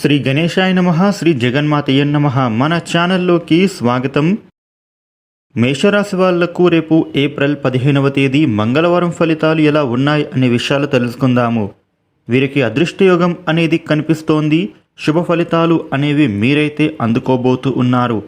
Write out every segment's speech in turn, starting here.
శ్రీ గణేశాయ నమ శ్రీ జగన్మాతయ్య నమ. మన ఛానల్లోకి స్వాగతం. మేషరాశి వాళ్ళకు రేపు ఏప్రిల్ పదిహేనవ తేదీ మంగళవారం ఫలితాలు ఎలా ఉన్నాయి అనే విషయాలు తెలుసుకుందాము. వీరికి అదృష్టయోగం అనేది కనిపిస్తోంది. శుభ ఫలితాలు అనేవి మీరైతే అందుకోబోతూ ఉన్నారు.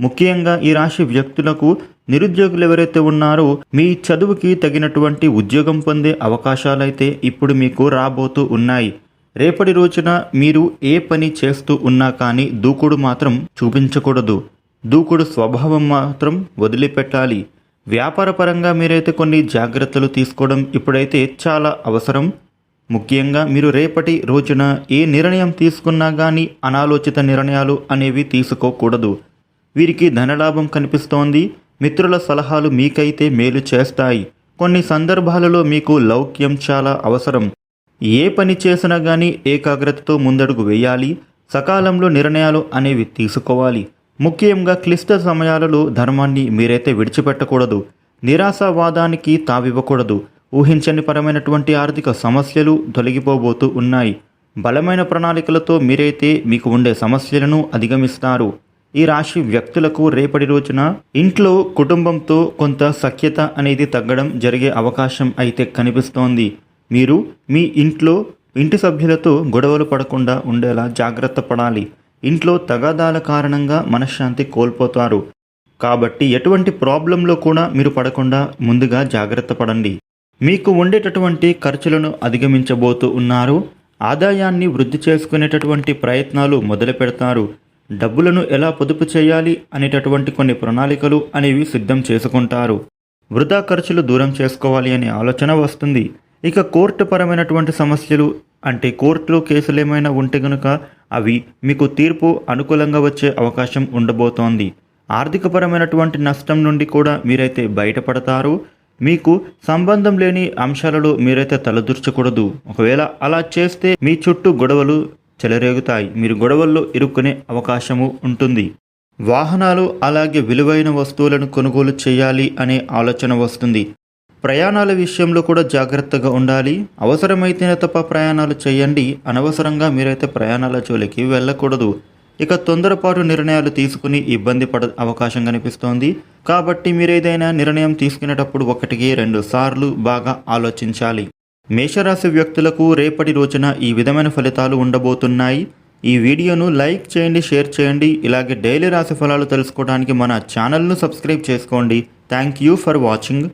ముఖ్యంగా ఈ రాశి వ్యక్తులకు నిరుద్యోగులు ఎవరైతే ఉన్నారో మీ చదువుకి తగినటువంటి ఉద్యోగం పొందే అవకాశాలైతే ఇప్పుడు మీకు రాబోతూ ఉన్నాయి. రేపటి రోజున మీరు ఏ పని చేస్తూ ఉన్నా కానీ దూకుడు మాత్రం చూపించకూడదు. దూకుడు స్వభావం మాత్రం వదిలిపెట్టాలి. వ్యాపారపరంగా మీరైతే కొన్ని జాగ్రత్తలు తీసుకోవడం ఇప్పుడైతే చాలా అవసరం. ముఖ్యంగా మీరు రేపటి రోజున ఏ నిర్ణయం తీసుకున్నా కానీ అనాలోచిత నిర్ణయాలు అనేవి తీసుకోకూడదు. వీరికి ధనలాభం కనిపిస్తోంది. మిత్రుల సలహాలు మీకైతే మేలు చేస్తాయి. కొన్ని సందర్భాలలో మీకు లౌక్యం చాలా అవసరం. ఏ పని చేసినా కానీ ఏకాగ్రతతో ముందడుగు వేయాలి సకాలంలో నిర్ణయాలు అనేవి తీసుకోవాలి. ముఖ్యంగా క్లిష్ట సమయాలలో ధర్మాన్ని మీరైతే విడిచిపెట్టకూడదు. నిరాశావాదానికి తావివ్వకూడదు. ఊహించని పరమైనటువంటి ఆర్థిక సమస్యలు తొలగిపోబోతూ ఉన్నాయి. బలమైన ప్రణాళికలతో మీరైతే మీకు ఉండే సమస్యలను అధిగమిస్తారు. ఈ రాశి వ్యక్తులకు రేపటి రోజున ఇంట్లో కుటుంబంతో కొంత సఖ్యత అనేది తగ్గడం జరిగే అవకాశం అయితే కనిపిస్తోంది. మీరు మీ ఇంట్లో ఇంటి సభ్యులతో గొడవలు పడకుండా ఉండేలా జాగ్రత్త పడాలి. ఇంట్లో తగాదాల కారణంగా మనశ్శాంతి కోల్పోతారు. కాబట్టి ఎటువంటి ప్రాబ్లంలో కూడా మీరు పడకుండా ముందుగా జాగ్రత్త పడండి. మీకు ఉండేటటువంటి ఖర్చులను అధిగమించబోతూ ఉన్నారు. ఆదాయాన్ని వృద్ధి చేసుకునేటటువంటి ప్రయత్నాలు మొదలు పెడతారు. డబ్బులను ఎలా పొదుపు చేయాలి అనేటటువంటి కొన్ని ప్రణాళికలు అనేవి సిద్ధం చేసుకుంటారు. వృధా ఖర్చులు దూరం చేసుకోవాలి అనే ఆలోచన వస్తుంది. ఇక కోర్టు పరమైనటువంటి సమస్యలు అంటే కోర్టులో కేసులు ఏమైనా ఉంటే గనుక అవి మీకు తీర్పు అనుకూలంగా వచ్చే అవకాశం ఉండబోతోంది. ఆర్థికపరమైనటువంటి నష్టం నుండి కూడా మీరైతే బయటపడతారు. మీకు సంబంధం లేని అంశాలలో మీరైతే తలదూర్చకూడదు. ఒకవేళ అలా చేస్తే మీ చుట్టూ గొడవలు చెలరేగుతాయి. మీరు గొడవల్లో ఇరుక్కునే అవకాశము ఉంటుంది. వాహనాలు అలాగే విలువైన వస్తువులను కొనుగోలు చేయాలి అనే ఆలోచన వస్తుంది. ప్రయాణాల విషయంలో కూడా జాగ్రత్తగా ఉండాలి. అవసరమైతేనే తప్ప ప్రయాణాలు చేయండి. అనవసరంగా మీరైతే ప్రయాణాల జోలికి వెళ్ళకూడదు. ఇక తొందరపాటు నిర్ణయాలు తీసుకుని ఇబ్బంది పడ అవకాశం కనిపిస్తోంది. కాబట్టి మీరు ఏదైనా నిర్ణయం తీసుకునేటప్పుడు ఒకటికి రెండు సార్లు బాగా ఆలోచించాలి. మేషరాశి వ్యక్తులకు రేపటి రోజున ఈ విధమైన ఫలితాలు ఉండబోతున్నాయి. ఈ వీడియోను లైక్ చేయండి షేర్ చేయండి. ఇలాగే డైలీ రాశి ఫలాలు తెలుసుకోవడానికి మన ఛానల్ను సబ్స్క్రైబ్ చేసుకోండి. Thank you for watching.